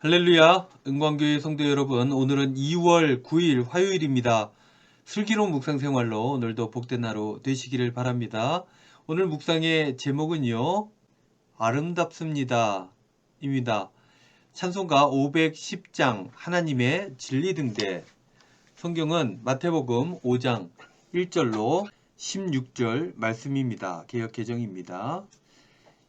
할렐루야, 은광교회 성도 여러분, 오늘은 2월 9일 화요일입니다. 슬기로운 묵상 생활로 오늘도 복된 하루 되시기를 바랍니다. 오늘 묵상의 제목은요, 아름답습니다. 입니다. 찬송가 510장 하나님의 진리 등대. 성경은 마태복음 5장 1절로 16절 말씀입니다. 개혁 개정입니다.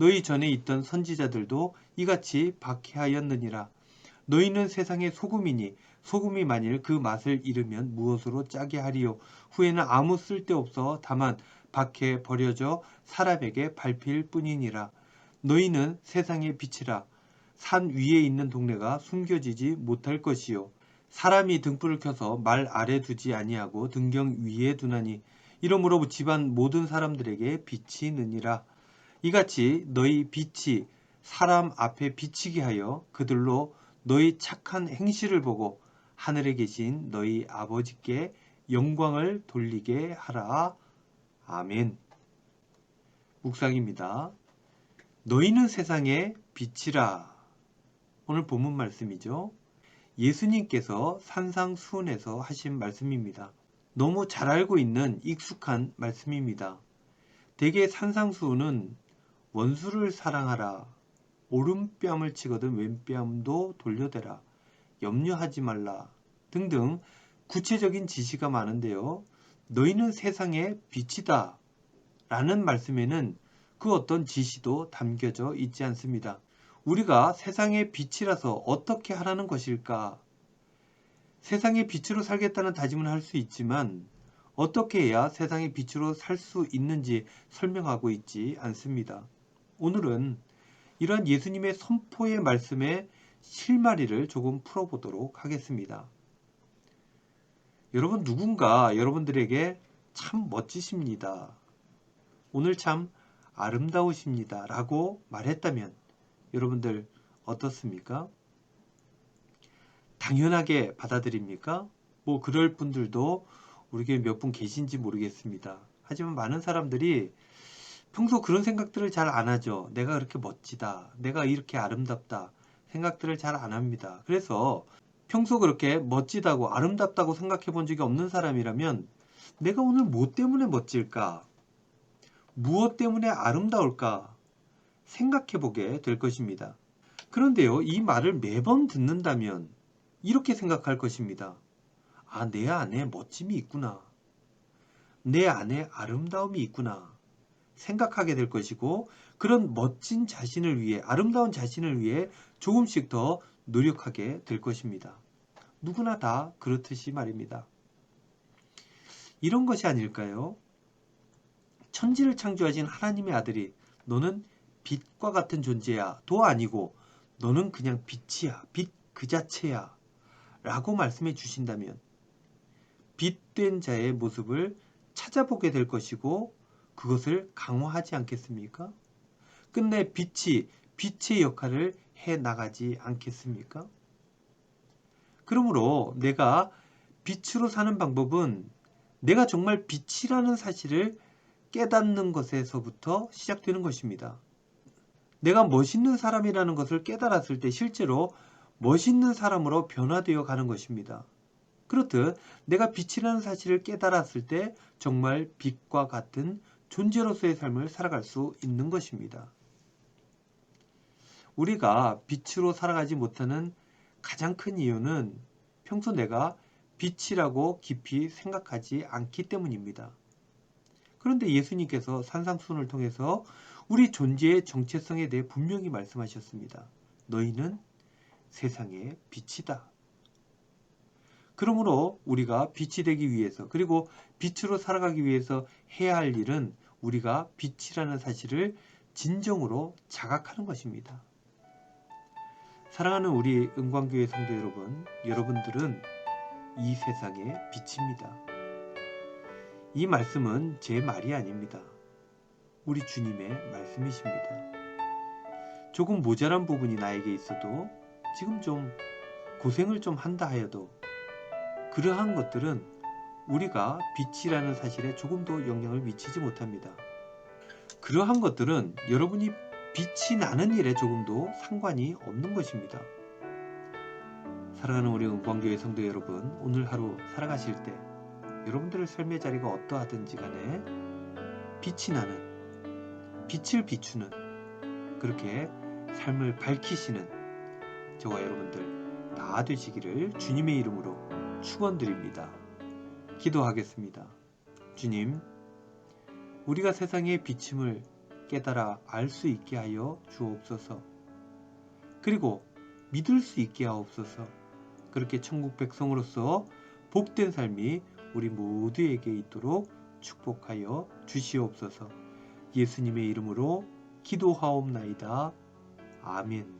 너희 전에 있던 선지자들도 이같이 박해하였느니라. 너희는 세상의 소금이니 소금이 만일 그 맛을 잃으면 무엇으로 짜게 하리요. 후에는 아무 쓸데없어 다만 밖에 버려져 사람에게 밟힐 뿐이니라. 너희는 세상의 빛이라. 산 위에 있는 동네가 숨겨지지 못할 것이요. 사람이 등불을 켜서 말 아래 두지 아니하고 등경 위에 두나니 이러므로 집안 모든 사람들에게 빛이 느니라. 이같이 너희 빛이 사람 앞에 비치게 하여 그들로 너희 착한 행실을 보고 하늘에 계신 너희 아버지께 영광을 돌리게 하라. 아멘. 묵상입니다. 너희는 세상의 빛이라. 오늘 본문 말씀이죠. 예수님께서 산상수훈에서 하신 말씀입니다. 너무 잘 알고 있는 익숙한 말씀입니다. 대개 산상수훈은 원수를 사랑하라. 오른뺨을 치거든 왼뺨도 돌려대라. 염려하지 말라. 등등 구체적인 지시가 많은데요. 너희는 세상의 빛이다. 라는 말씀에는 그 어떤 지시도 담겨져 있지 않습니다. 우리가 세상의 빛이라서 어떻게 하라는 것일까? 세상의 빛으로 살겠다는 다짐을 할수 있지만 어떻게 해야 세상의 빛으로 살 수 있는지 설명하고 있지 않습니다. 오늘은 이러한 예수님의 선포의 말씀의 실마리를 조금 풀어보도록 하겠습니다. 여러분 누군가 여러분들에게 참 멋지십니다. 오늘 참 아름다우십니다. 라고 말했다면 여러분들 어떻습니까? 당연하게 받아들입니까? 뭐 그럴 분들도 우리에게 몇 분 계신지 모르겠습니다. 하지만 많은 사람들이 평소 그런 생각들을 잘 안 하죠. 내가 그렇게 멋지다. 내가 이렇게 아름답다. 생각들을 잘 안 합니다. 그래서 평소 그렇게 멋지다고 아름답다고 생각해 본 적이 없는 사람이라면 내가 오늘 뭐 때문에 멋질까? 무엇 때문에 아름다울까? 생각해 보게 될 것입니다. 그런데요, 이 말을 매번 듣는다면 이렇게 생각할 것입니다. 아, 내 안에 멋짐이 있구나. 내 안에 아름다움이 있구나. 생각하게 될 것이고 그런 멋진 자신을 위해 아름다운 자신을 위해 조금씩 더 노력하게 될 것입니다. 누구나 다 그렇듯이 말입니다. 이런 것이 아닐까요? 천지를 창조하신 하나님의 아들이 너는 빛과 같은 존재야 도 아니고 너는 그냥 빛이야 빛 그 자체야 라고 말씀해 주신다면 빛된 자의 모습을 찾아보게 될 것이고 그것을 강화하지 않겠습니까? 끝내 빛이 빛의 역할을 해 나가지 않겠습니까? 그러므로 내가 빛으로 사는 방법은 내가 정말 빛이라는 사실을 깨닫는 것에서부터 시작되는 것입니다. 내가 멋있는 사람이라는 것을 깨달았을 때 실제로 멋있는 사람으로 변화되어 가는 것입니다. 그렇듯 내가 빛이라는 사실을 깨달았을 때 정말 빛과 같은 존재로서의 삶을 살아갈 수 있는 것입니다. 우리가 빛으로 살아가지 못하는 가장 큰 이유는 평소 내가 빛이라고 깊이 생각하지 않기 때문입니다. 그런데 예수님께서 산상수훈을 통해서 우리 존재의 정체성에 대해 분명히 말씀하셨습니다. 너희는 세상의 빛이다. 그러므로 우리가 빛이 되기 위해서 그리고 빛으로 살아가기 위해서 해야 할 일은 우리가 빛이라는 사실을 진정으로 자각하는 것입니다. 사랑하는 우리 은광교회 성도 여러분, 여러분들은 이 세상의 빛입니다. 이 말씀은 제 말이 아닙니다. 우리 주님의 말씀이십니다. 조금 모자란 부분이 나에게 있어도 지금 좀 고생을 좀 한다 하여도 그러한 것들은 우리가 빛이라는 사실에 조금도 영향을 미치지 못합니다. 그러한 것들은 여러분이 빛이 나는 일에 조금도 상관이 없는 것입니다. 사랑하는 우리 은광교회 성도 여러분, 오늘 하루 살아가실 때 여러분들의 삶의 자리가 어떠하든지 간에 빛이 나는, 빛을 비추는 그렇게 삶을 밝히시는 저와 여러분들 다 되시기를 주님의 이름으로 축원드립니다. 기도하겠습니다. 주님, 우리가 세상의 비침을 깨달아 알 수 있게 하여 주옵소서. 그리고 믿을 수 있게 하옵소서. 그렇게 천국 백성으로서 복된 삶이 우리 모두에게 있도록 축복하여 주시옵소서. 예수님의 이름으로 기도하옵나이다. 아멘.